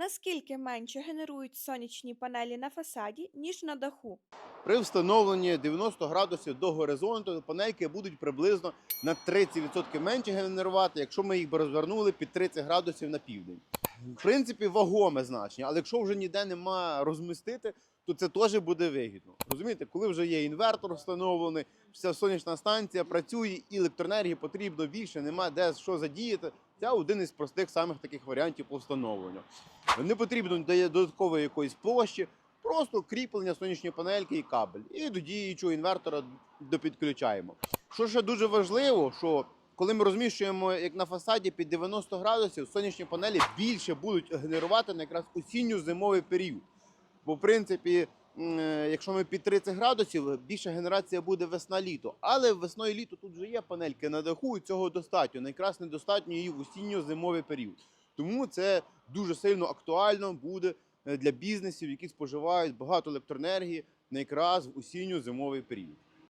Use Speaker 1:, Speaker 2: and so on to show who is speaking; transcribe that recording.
Speaker 1: Наскільки менше генерують сонячні панелі на фасаді, ніж на даху?
Speaker 2: При встановленні 90 градусів до горизонту панельки будуть приблизно на 30% менше генерувати, якщо ми їх би розвернули під 30 градусів на південь. В принципі, вагоме значення, але якщо вже ніде нема розмістити, то це теж буде вигідно. Розумієте, коли вже є інвертор встановлений, вся сонячна станція працює і електроенергії потрібно більше, нема де що задіяти. Це один із простих самих таких варіантів по. Не потрібно дає додаткової якоїсь площі, просто кріплення сонячної панельки і кабель. І до діючого інвертора допідключаємо. Що ще дуже важливо, що коли ми розміщуємо як на фасаді під 90 градусів, сонячні панелі більше будуть генерувати на якраз осінньо-зимовий період. Бо, в принципі, якщо ми під 30 градусів, більша генерація буде весна-літо. Але весною літо тут вже є панельки на даху, і цього достатньо. Найкрас недостатньо її в осінньо-зимовий період. Тому це дуже сильно актуально буде е, для бізнесів, які споживають багато електроенергії, найкрас в осінньо-зимовий період.